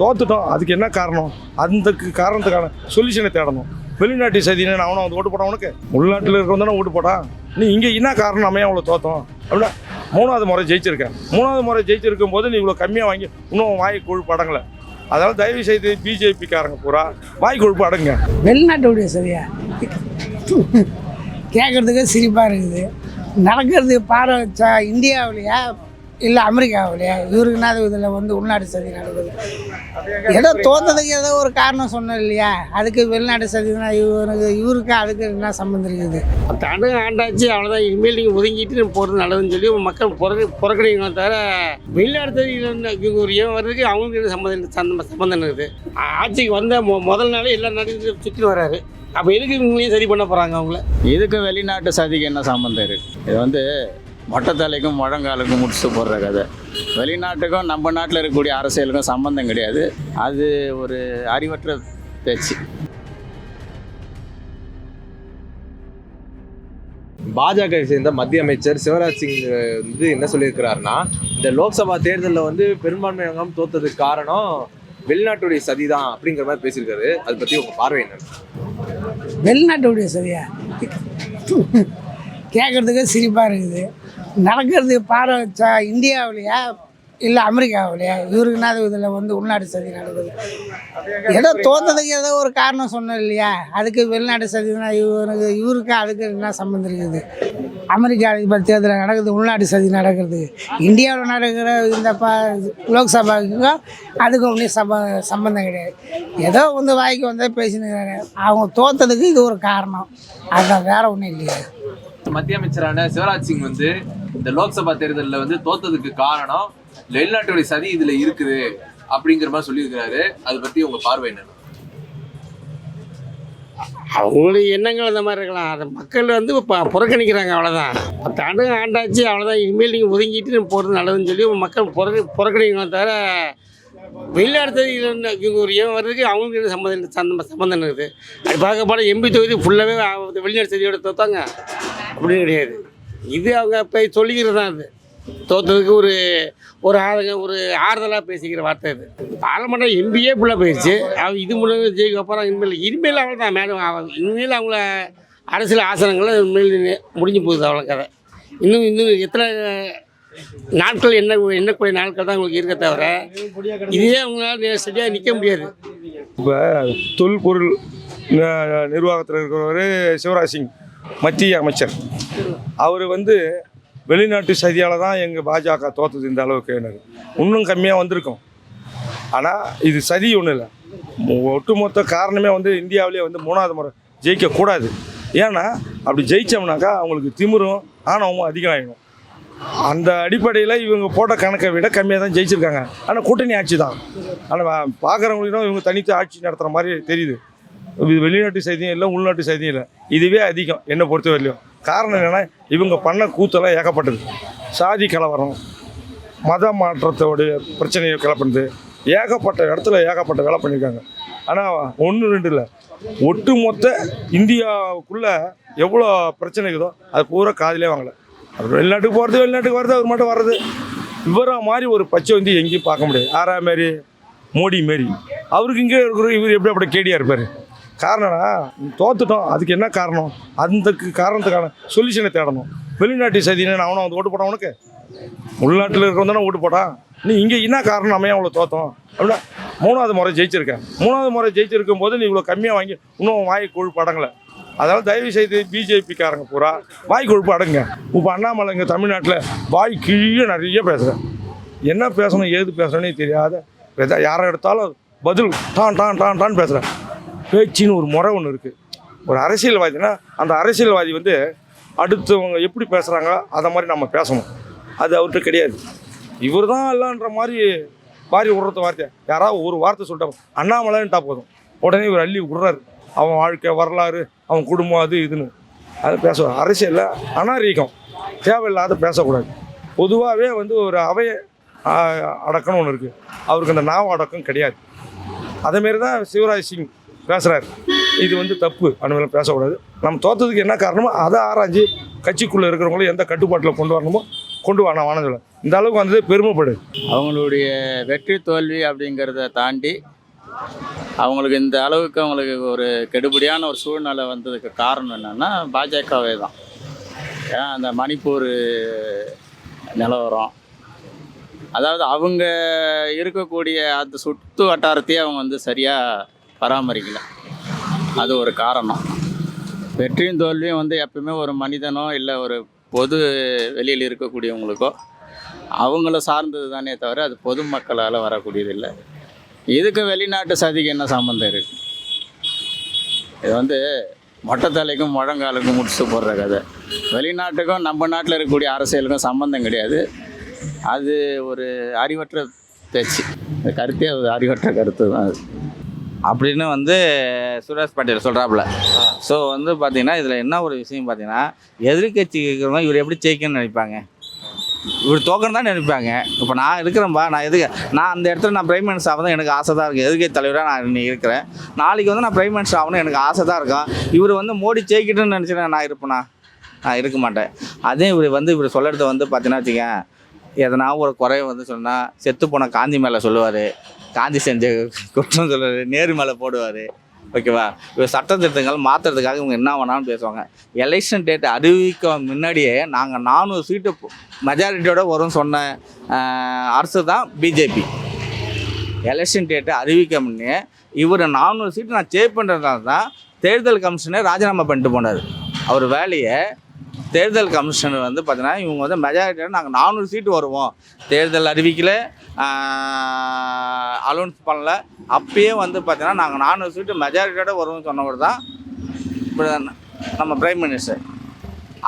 தோத்துட்டோம். அதுக்கு என்ன காரணம்? அந்த காரணத்துக்கான சொல்யூஷனை தேடணும். வெளிநாட்டு சதினு அவனை வந்து ஓட்டு போட்டான் உனக்கு. உள்நாட்டில் இருக்கிறவன் தானே ஓட்டு போட்டான். நீ இங்கே என்ன காரணம்? நம்ம ஏன் அவ்வளோ தோத்தோம்? அப்படின்னா மூணாவது முறை ஜெயிச்சிருக்கேன். மூணாவது முறை ஜெயிச்சிருக்கும் போது நீ இவ்வளோ கம்மியாக வாங்கி இன்னும் வாய் கொழுப்பு அடங்கலை அதனால் தயவு செய்து பிஜேபிக்காரங்க பூரா வாய் கொழுப்பு அடங்க வெளிநாட்டுடைய சரியா? கேட்குறதுக்கு சிரிப்பாக இருக்குது. நடக்கிறது பாரு வச்சா இந்தியாவிலையா? இல்லை அமெரிக்காவிலையா இவருக்குன்னா இதில் வந்து உள்நாட்டு சதி நடக்குது. ஏதோ தோத்ததுக்கு ஏதோ ஒரு காரணம் சொன்னோம் இல்லையா? அதுக்கு வெளிநாட்டு சதினா இவருக்கு இவருக்கு அதுக்கு என்ன சம்மந்தம் இருக்குது? ஆண்டு ஆண்டாச்சு அவ்வளோதான் இனிமேல் நீங்கள் ஒதுங்கிட்டு போகிறது நல்லதுன்னு சொல்லி மக்கள் புறக்க புறக்கணிக்கணும் தவிர வெளிநாடு ஒரு ஏன் வர்றதுக்கு அவங்களுக்கு என்ன சம்மந்தம் சம்ம- சம்மந்தம் இருக்குது. ஆட்சிக்கு வந்த மொ முதல் நாளே எல்லா நாட்டையும் சுற்றி வராரு. அப்போ எதுக்கு இவங்களையும் சரி பண்ண போகிறாங்க அவங்கள? இதுக்கு வெளிநாட்டு சதிக்கு என்ன சம்மந்தம் இருக்கு? இது வந்து மொட்டத்தலைக்கும் முழங்காலுக்கும் முடிச்சு போடுற கதை. வெளிநாட்டுக்கும் நம்ம நாட்டில் இருக்கக்கூடிய அரசியலுக்கும் சம்மந்தம் கிடையாது. அது ஒரு அறிவற்ற பேச்சு. பாஜக சேர்ந்த மத்திய அமைச்சர் சிவராஜ் சிங் வந்து என்ன சொல்லியிருக்கிறாருன்னா இந்த லோக்சபா தேர்தலில் வந்து பெரும்பான்மை அங்கம் தோத்ததுக்கு காரணம் வெளிநாட்டுடைய சதி தான் அப்படிங்கிற மாதிரி பேசியிருக்காரு. அதை பற்றி உங்கள் பார்வை என்ன? வெளிநாட்டுடைய சரியா கேட்குறதுக்கு சிரிப்பாக இருக்குது. நடக்கிறது பாரு வச்சா இந்தியாவிலையா? இல்லை அமெரிக்காவிலையா? இவருக்குனாது இதில் வந்து உள்நாட்டு சதி நடக்குது? ஏதோ தோந்ததுக்கு ஏதோ ஒரு காரணம் சொன்னோம் இல்லையா? அதுக்கு வெளிநாட்டு சதினா இவருக்கு இவருக்கு அதுக்கு என்ன சம்மந்தம் இருக்குது? அமெரிக்கா இப்போ தேர்தல் நடக்குது உள்நாட்டு சதி நடக்கிறது இந்தியாவில் நடக்கிற இந்த ப லோக்சபாவுக்கும் அதுக்கும் ஒன்றும் சம்ப சம்மந்தம் கிடையாது. ஏதோ வந்து வாய்க்கு வந்தால் பேசினுக்கிறாங்க அவங்க தோத்ததுக்கு இது ஒரு காரணம். அதுதான் வேறு ஒன்றும் இல்லையா. மத்திய அமைச்சரான சிவராஜ் சிங் வந்து இந்த லோக்சபா தேர்தலில் வந்து தோத்ததுக்கு காரணம் வெளிநாட்டுடைய சதி இதுல இருக்குது அப்படிங்கிற மாதிரி சொல்லியிருக்கிறாரு. அதை பற்றி உங்கள் பார்வை என்ன அவங்களுடைய எண்ணங்கள் அந்த மாதிரி இருக்கலாம். அதை மக்கள் வந்து இப்போ புறக்கணிக்கிறாங்க அவ்வளோதான் பத்து ஆண்டு ஆண்டாச்சு அவ்வளோதான் இனிமேல் நீங்கள் ஒதுங்கிட்டு போகிறது நல்லதுன்னு சொல்லி மக்கள் புறக்க புறக்கணிக்கலாம் தவிர வெளிநாடு இவங்க ஒரு ஏன் வர்றதுக்கு அவங்களுக்கு என்ன சம்மந்தம் சம்மந்தம் இருக்குது? அது பார்க்க போனால் எம்பி தொகுதி ஃபுல்லாகவே வெளிநாடு செய்தியோட தோத்தாங்க. அப்படின்னு கிடையாது. இது அவங்க போய் சொல்லிக்கிறது தான் அது. தோத்ததுக்கு ஒரு ஒரு ஆளுங்க ஒரு ஆறுதலாக பேசிக்கிற வார்த்தை இது பாராளுமன்ற எம்பியே ஃபுல்லாக போயிடுச்சு அவங்க இது மூலம் ஜெயிக்க அப்புறம் இனிமேல் இனிமேல் அவள் தான் மேடம் அவ- இனிமேல் அவங்கள அரசியல் ஆசனங்களை இனிமேல் முடிஞ்சு போகுது அவ்வளோ கதை. இன்னும் இன்னும் எத்தனை நாட்கள் என்ன என்னக்கூடிய நாட்கள் தான் உங்களுக்கு இருக்க தவிர இதே அவங்களால சரியாக நிற்க முடியாது. இப்போ தொல்பொருள் நிர்வாகத்தில் இருக்கிறவர் சிவராஜ் சிங். மத்திய அமைச்சர். அவர் வந்து வெளிநாட்டு சதியால் தான் எங்கள் பாஜக தோத்தது இந்த அளவுக்கு எனக்கு. இன்னும் கம்மியாக வந்திருக்கும். ஆனால் இது சதி ஒன்றும் இல்லை. ஒட்டுமொத்த காரணமே வந்து இந்தியாவிலே வந்து மூணாவது முறை ஜெயிக்கக்கூடாது ஏன்னா அப்படி ஜெயித்தோம்னாக்கா அவங்களுக்கு திமிரும் ஆணவமும் அதிகமாகிடும் அந்த அடிப்படையில் இவங்க போட்ட கணக்கை விட கம்மியாக தான் ஜெயிச்சிருக்காங்க. ஆனால் கூட்டணி ஆட்சி தான். ஆனால் பார்க்குறவங்களுக்கும் இவங்க தனித்து ஆட்சி நடத்துகிற மாதிரி தெரியுது. இது வெளிநாட்டு செய்தியும் இல்லை உள்நாட்டு செய்தியும் இல்லை. இதுவே அதிகம் என்னை பொறுத்த வரையிலும். காரணம் என்னென்னா இவங்க பண்ண கூத்தெல்லாம் ஏகப்பட்டது. சாதி கலவரம் மத மாற்றத்தோடைய பிரச்சனையை கிளப்பினது. ஏகப்பட்ட இடத்துல ஏகப்பட்ட வேலை பண்ணியிருக்காங்க. ஆனால் ஒன்று ரெண்டு இல்லை. ஒட்டுமொத்த இந்தியாவுக்குள்ளே எவ்வளோ பிரச்சனை இருக்குதோ அது பூரா காதிலே வாங்கலை. அவர் வெளிநாட்டுக்கு போகிறது வெளிநாட்டுக்கு வர்றது அவர் மட்டும் வர்றது. இவராக மாதிரி ஒரு பச்சை வந்து எங்கேயும் பார்க்க முடியாது. ஆறா மாரி மோடி மாரி. அவருக்கு இங்கே இருக்கிற இவர் எப்படி அப்படி கேடியாக இருப்பார்? காரணம்னா தோத்துட்டோம். அதுக்கு என்ன காரணம்? அந்த காரணத்துக்கான சொல்யூஷனை தேடணும். வெளிநாட்டு சதியினே நான் அவனும் வந்து ஓட்டு போட்டான் உனக்கு. உள்நாட்டில் இருக்கிறவன் தானே ஓட்டு போட்டான். நீ இங்கே என்ன காரணம்? நம்ம ஏன் அவ்வளோ தோத்தோம்? அப்படின்னா மூணாவது முறை ஜெயிச்சிருக்கேன். மூணாவது முறை ஜெயிச்சிருக்கும் போது நீ இவ்வளோ கம்மியாக வாங்கி இன்னும் வாய் கொழுப்பு அடங்கலை அதனால் தயவு செய்து பிஜேபிக்காரங்க பூரா வாய் கொழுப்பு அடங்க இப்போ அண்ணாமலை இங்கே தமிழ்நாட்டில் வாய் கீழே நிறைய பேசுகிறேன் என்ன பேசணும் ஏது பேசணும்னே தெரியாத எதா- யாரை எடுத்தாலும் பதில் டான் டான் டான் டான் பேசுகிறேன் பேச்சின்னு ஒரு முறை ஒன்று இருக்குது ஒரு அரசியல்வாதினா அந்த அரசியல்வாதி வந்து அடுத்தவங்க எப்படி பேசுகிறாங்க அதை மாதிரி நம்ம பேசணும். அது அவர்கிட்ட கிடையாது. இவர் தான் இல்லைன்ற மாதிரி வாரி விடுறது வார்த்தை. யாராவது ஒரு வார்த்தை சொல்லிட்டா அண்ணாமலைன்ட்டா போதும். உடனே இவர் அள்ளி விடுறாரு. அவன் வாழ்க்கை வரலாறு அவன் குடும்பம் அது இதுன்னு. அதை பேசுவார் அரசியலில் அனாரீகம் தேவையில்லாத பேசக்கூடாது. பொதுவாகவே வந்து ஒரு அவைய அடக்கம்னு ஒன்று இருக்குது அவருக்கு அந்த நாவ அடக்கம் கிடையாது. அதேமாரி தான் சிவராஜ் சிங். பேசுகிறாரு இது வந்து தப்பு. அனுமதி பேசக்கூடாது. நம்ம தோத்ததுக்கு என்ன காரணமோ அதை ஆராய்ஞ்சு கட்சிக்குள்ளே இருக்கிறவங்களும் எந்த கட்டுப்பாட்டில் கொண்டு வரணுமோ கொண்டு வா நான் சொல்ல இந்த அளவுக்கு வந்து பெருமைப்படு. அவங்களுடைய வெற்றி தோல்வி அப்படிங்கிறத தாண்டி அவங்களுக்கு இந்த அளவுக்கு அவங்களுக்கு ஒரு கெடுபடியான ஒரு சூழ்நிலை வந்ததுக்கு காரணம் என்னென்னா பாஜகவே தான். ஏன்னா அந்த மணிப்பூர் நிலவரம். அதாவது அவங்க இருக்கக்கூடிய அந்த சுற்று வட்டாரத்தையே அவங்க வந்து சரியாக பராமரிக்கல. அது ஒரு காரணம். வெற்றியும் தோல்வியும் வந்து எப்பயுமே ஒரு மனிதனோ இல்லை ஒரு பொது வெளியில் இருக்கக்கூடியவங்களுக்கோ அவங்கள சார்ந்தது தானே தவிர அது பொதுமக்களால் வரக்கூடியது இல்லை. இதுக்கு வெளிநாட்டு சதிக்கு என்ன சம்மந்தம் இருக்கு? இது வந்து மொட்டை தலைக்கும் முழங்காலுக்கும் முடிச்சு போடுற கதை. வெளிநாட்டுக்கும் நம்ம நாட்டில் இருக்கக்கூடிய அரசியலுக்கும் சம்மந்தம் கிடையாது. அது ஒரு அறிவற்ற பேச்சு. கருத்தே அது அறிவற்ற கருத்து தான் அது. அப்படின்னு வந்து சுரேஷ் பட்டேல் சொல்கிறாப்புல ஸோ வந்து பார்த்தீங்கன்னா இதில் என்ன ஒரு விஷயம் பார்த்தீங்கன்னா எதிர்கட்சி இருக்கிறவங்க இவர் எப்படி ஜெயிக்கணும்னு நினைப்பாங்க? இவர் தோக்கணும் தான் நினைப்பாங்க. இப்போ நான் இருக்கிறேன்பா நான் எதுக்கு நான் அந்த இடத்துல நான் பிரைம் மினிஸ்டர் ஆகணும் எனக்கு ஆசை தான் இருக்குது எதிர்கட்சி தலைவராக நான் இன்னைக்கு இருக்கிறேன். நாளைக்கு வந்து நான் பிரைம் மினிஸ்டர் ஆகணும் எனக்கு ஆசை தான் இருக்கும். இவர் வந்து மோடி ஜெயிக்கட்டும்னு நினச்சினா நான் இருப்பேனா? நான் இருக்க மாட்டேன். அதே இவர் வந்து இவர் சொல்கிறது வந்து பார்த்தீங்கன்னா வச்சுக்கேன் எதனா ஒரு குறை வந்து சொன்னால் செத்து போன காந்தி மேலே சொல்லுவார். காந்தி செஞ்ச குற்றம் சொல்லுவார். நேரு மேலே போடுவார். ஓகேவா? இவர் சட்ட திருத்தங்கள் மாற்றுறதுக்காக இவங்க என்ன வேணாலும் பேசுவாங்க. எலெக்ஷன் டேட் அறிவிக்க முன்னாடியே நாங்கள் நானூறு சீட்டு மெஜாரிட்டியோட வரும்னு சொன்ன அரசு தான் பிஜேபி எலெக்ஷன் டேட்டை அறிவிக்க முன்னே இவர் நானூறு சீட்டு நான் சேவ் பண்ணுறதுனால தான் தேர்தல் கமிஷனை ராஜினாமா பண்ணிட்டு போனார். அவர் வேலையை தேர்தல் கமிஷனர் வந்து பார்த்தீங்கன்னா இவங்க வந்து மெஜாரிட்டியோட நாங்கள் நானூறு சீட்டு வருவோம். தேர்தல் அறிவிக்கல. அலௌன்ஸ் பண்ணல. அப்பயே வந்து பார்த்தீங்கன்னா நாங்கள் நானூறு சீட்டு மெஜாரிட்டியோட வருவோம்னு சொன்னவர் தான் இப்ப நம்ம பிரைம் மினிஸ்டர்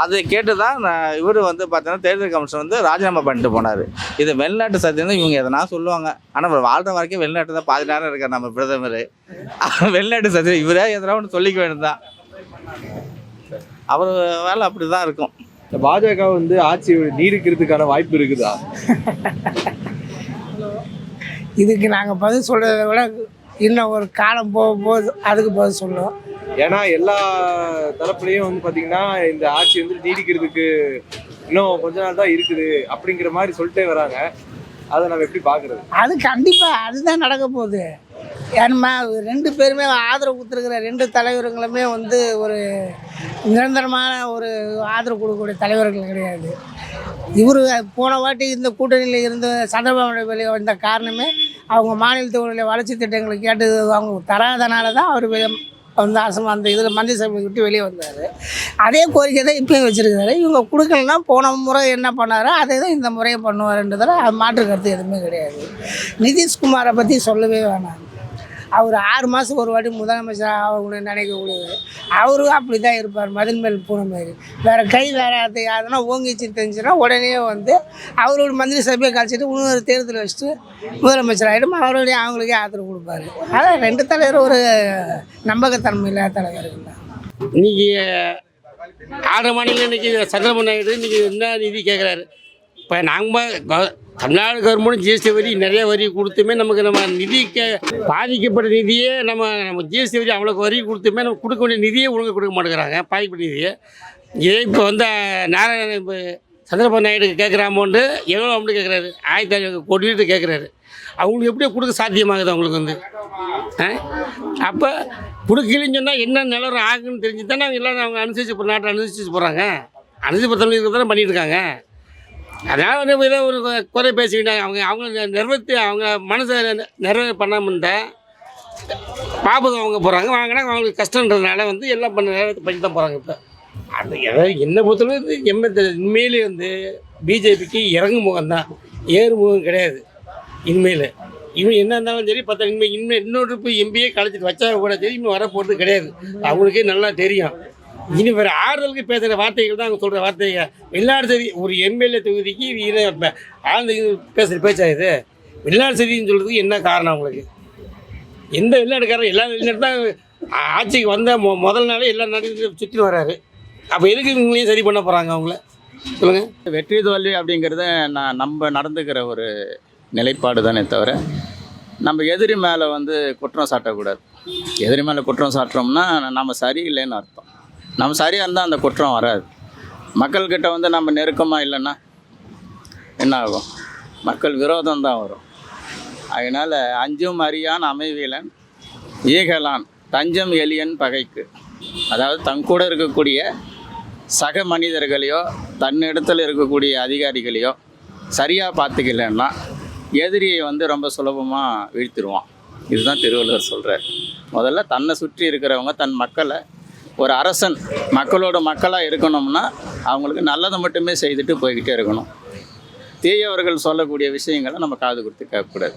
அதை கேட்டு தான் இவர் வந்து பார்த்தீங்கன்னா தேர்தல் கமிஷன் வந்து ராஜினாமா பண்ணிட்டு போனார். இது வெளிநாட்டு சத்தியம் இவங்க எதனா சொல்லுவாங்க. ஆனால் இவர் வாழ்ற வரைக்கும் வெளிநாட்டு தான் பாதி நேரம் இருக்கார் நம்ம பிரதமர். வெளிநாட்டு சத்தியம் இவரே எதனா ஒன்று சொல்லிக்க வேண்டியதுதான். அவர் வேலை அப்படி தான் இருக்கும். இந்த பாஜக வந்து ஆட்சி நீடிக்கிறதுக்கான வாய்ப்பு இருக்குதா? இதுக்கு நாங்கள் பதில் சொல்கிறத விட இன்னும் ஒரு காலம் போக போது அதுக்கு பதில் சொல்லுவோம். ஏன்னா எல்லா தரப்புலையும் வந்து பாத்தீங்கன்னா இந்த ஆட்சி வந்து நீடிக்கிறதுக்கு இன்னும் கொஞ்ச நாள் தான் இருக்குது அப்படிங்கிற மாதிரி சொல்லிட்டே வராங்க. அதை நம்ம எப்படி பாக்குறது? அது கண்டிப்பாக அதுதான் நடக்க போகுது. ஏன்னா ரெண்டு பேருமே ஆதரவு கொடுத்துருக்கிற ரெண்டு தலைவர்களுமே வந்து ஒரு நிரந்தரமான ஒரு ஆதரவு கொடுக்கக்கூடிய தலைவர்கள் கிடையாது. இவர் போன வாட்டி இந்த கூட்டணியில் இருந்த சந்திரபாபு வெளியே வந்த காரணமே அவங்க மாநிலத்தோடைய வளர்ச்சி திட்டங்களை கேட்டு அவங்க தராதனால தான் அவர் வந்து அசம் அந்த இதில் மந்திரி சபை விட்டு வெளியே வந்தார். அதே கோரிக்கை தான் இப்பயும் வச்சுருக்காரு. இவங்க கொடுக்கலன்னா போன முறை என்ன பண்ணாரோ அதே தான் இந்த முறையை பண்ணுவார்ன்றதில் மாற்று கருத்து எதுவுமே கிடையாது. நிதிஷ்குமாரை பற்றி சொல்லவே வேணாம். அவர் ஆறு மாதம் ஒரு வாட்டி முதலமைச்சர் ஆகணும்னு நினைக்கக்கூடியது அவரும் அப்படி தான் இருப்பார் மதன் மேல் பூனை மாதிரி. வேறு கை வேறு அது யாருன்னா ஓங்கிச்சு தெரிஞ்சுன்னா உடனே வந்து அவரோட மந்திரி சபையை கழிச்சிட்டு இன்னொரு தேர்தல் வச்சுட்டு முதலமைச்சர் ஆகிடும் அவருடைய அவங்களுக்கே ஆதரவு கொடுப்பாரு. அதான் ரெண்டு தலைவர் ஒரு நம்பகத்தன்மை இல்லாத தலைவர்கள் தான் இன்னைக்கு ஆறு மாநிலம் இன்றைக்கி சந்திரபாபு நாயுடு இன்றைக்கி என்ன நிதி கேட்குறாரு இப்போ நாங்கள் தமிழ்நாடு கவர்மெண்ட் ஜிஎஸ்டி வரி நிறைய வரி கொடுத்துமே நமக்கு நம்ம நிதிக்கு பாதிக்கப்பட்ட நிதியே நம்ம நம்ம ஜிஎஸ்டி வரி அவ்வளோக்கு வரி கொடுத்துமே நம்ம கொடுக்க வேண்டிய நிதியே ஒழுங்காக கொடுக்க மாட்டேங்கிறாங்க பாதிக்கப்பட்ட நிதியை. இதே இப்போ வந்து நாராயண இப்போ சந்திரபாபு நாயுடு கேட்குற அமௌண்ட்டு எவ்வளோ அமௌண்ட் கேட்குறாரு ஆயிரத்தி ஐநூறு கோடி கேட்குறாரு அவங்களுக்கு எப்படி கொடுக்க சாத்தியமாகுது அவங்களுக்கு வந்து? அப்போ கொடுக்கலன்னு சொன்னால் என்ன நிலவரம் ஆகுன்னு தெரிஞ்சு தானே அவங்க எல்லாம் அவங்க அனுசரிச்சு நாட்டை அனுசரிச்சு போகிறாங்க அனுசரிச்சு தமிழ் தானே பண்ணிட்டு இருக்காங்க. அதனால் வந்து ஏதோ ஒரு குறை பேசிக்கிட்டாங்க. அவங்க அவங்க நிறுவத்தி அவங்க மனசை நிறைவே பண்ணாமல் இருந்தால் பாபகம் அவங்க போகிறாங்க வாங்கினா அவங்களுக்கு கஷ்டன்றதுனால வந்து எல்லாம் பண்ண நேரத்தை பண்ணி தான் போகிறாங்க இப்போ. அந்த எதாவது என்னை பொறுத்தளவு எம்ம உண்மையிலே வந்து பிஜேபிக்கு இறங்கு முகம் தான். ஏறு முகம் கிடையாது. இனிமேல். இவன் என்ன இருந்தாலும் சரி பத்த இனிமே இன்னும் இன்னொரு எம்பியே எம்பிஏ கழிச்சிட்டு வச்சா கூட சரி இன்னும் வர போகிறது கிடையாது. அவங்களுக்கே நல்லா தெரியும். இனி வேறு ஆறுதலுக்கு பேசுகிற வார்த்தைகள் தான் அவங்க சொல்கிற வார்த்தைகள் வெளிநாடு சரி ஒரு எம்எல்ஏ தொகுதிக்கு இது ஆழ்ந்த பேசுகிற பேச்சா இது? வெளிநாடு சரின்னு சொல்கிறதுக்கு என்ன காரணம் அவங்களுக்கு? எந்த வெளிநாட்டுக்காரர்? எல்லா வெளிநாட்டு தான் ஆட்சிக்கு வந்த மொ முதல் நாளே எல்லா நாட்டையும் சுற்றி வராரு. அப்போ எதுக்கு இவங்களையும் சரி பண்ண போகிறாங்க அவங்கள? சொல்லுங்கள் வெற்றி தோல்வி அப்படிங்கிறத நான் நம்ம நடந்துக்கிற ஒரு நிலைப்பாடு தானே தவிர நம்ம எதிரி மேலே வந்து குற்றம் சாட்டக்கூடாது. எதிரி மேலே குற்றம் சாட்டுறோம்னா நம்ம சரியில்லைன்னு அர்த்தம். நம்ம சரியாக இருந்தால் அந்த குற்றம் வராது. மக்கள்கிட்ட வந்து நம்ம நெருக்கமாக இல்லைன்னா என்ன ஆகும்? மக்கள் விரோதம் தான் வரும். அதனால் அஞ்சும் அறியான் அமைவிலன் ஈகலான் தஞ்சம் எலியன் பகைக்கு. அதாவது தன் கூட இருக்கக்கூடிய சக மனிதர்களையோ தன்னிடத்தில் இருக்கக்கூடிய அதிகாரிகளையோ சரியாக பார்த்துக்கலன்னா எதிரியை வந்து ரொம்ப சுலபமாக வீழ்த்திடுவான். இதுதான் திருவள்ளுவர் சொல்கிறார் முதல்ல தன்னை சுற்றி இருக்கிறவங்க தன் மக்களை ஒரு அரசன் மக்களோட மக்களாக இருக்கணும்னா அவங்களுக்கு நல்லதை மட்டுமே செய்துட்டு போய்கிட்டே இருக்கணும். தீயவர்கள் சொல்லக்கூடிய விஷயங்களை நம்ம காது கொடுத்து கேட்கக்கூடாது.